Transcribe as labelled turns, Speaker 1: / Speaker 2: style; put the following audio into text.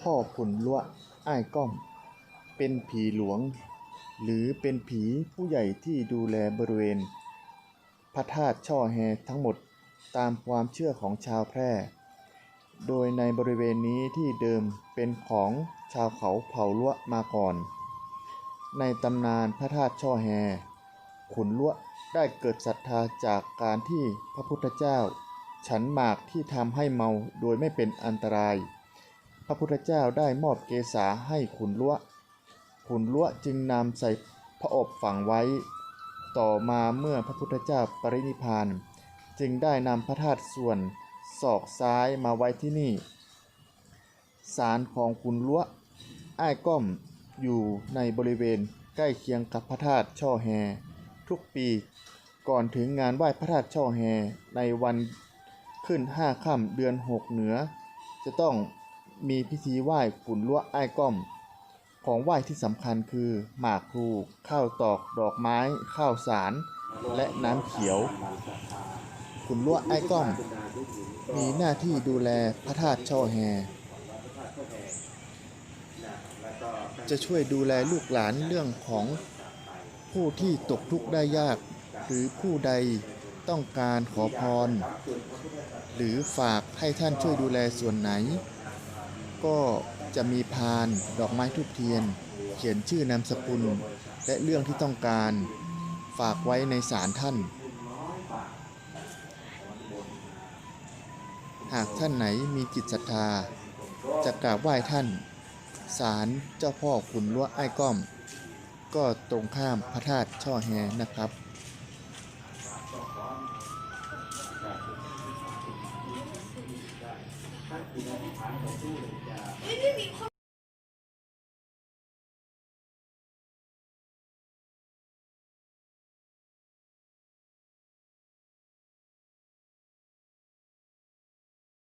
Speaker 1: พ่อขุนล้วอ้ายก้อม เป็นผีหลวง หรือเป็นผีผู้ใหญ่ที่ดูแลบริเวณ พระธาตุช่อแฮทั้งหมดตามความเชื่อของชาวแพร่ โดยในบริเวณนี้ที่เดิมเป็นของชาวเขาเผ่าล้วมาก่อน ในตำนานพระธาตุช่อแฮขุนล้วได้เกิดศรัทธาจากการที่พระพุทธเจ้า ฉันหมากที่ทำให้เมาโดยไม่เป็นอันตราย ระพุทธเจ้าได้มอบเกษาให้ขุนล้วขุนล้วจึงนำใส่พระอบฝังไว้ ต่อมาเมื่อพระพุทธเจ้าปรินิพาน จึงได้นำพระธาตุส่วนศอกซ้ายมาไว้ที่นี่ศาลของขุนล้วอ้ายก้อมอยู่ในบริเวณใกล้เคียงกับพระธาตุช่อแฮ ทุกปีก่อนถึงงานไหว้พระธาตุช่อแฮในวันขึ้นห้าค่ำเดือนหกเหนือ จะต้อง มีพิธีไหว้ขุนล้วอ้ก้อม ของไหว้ที่สำคัญคือหมากพลูข้าวตอกดอกไม้ ข้าวสาร และน้ำเขียว ขุนล้วอ้ก้อม มีหน้าที่ดูแลพระธาตุช่อแฮจะช่วยดูแลลูกหลานเรื่องของผู้ที่ตกทุกข์ได้ยาก หรือผู้ใดต้องการขอพร หรือฝากให้ท่านช่วยดูแลส่วนไหน ก็จะมีพานดอกไม้ทุกเทียน เขียนชื่อนามสกุล และเรื่องที่ต้องการฝากไว้ในศาลท่าน หากท่านไหนมีจิตศรัทธา จะกราบไหว้ท่านศาลเจ้าพ่อขุนล้วไอ้ก้อม ก็ตรงข้ามพระธาตุช่อแฮนะครับ นี่นี่มีคน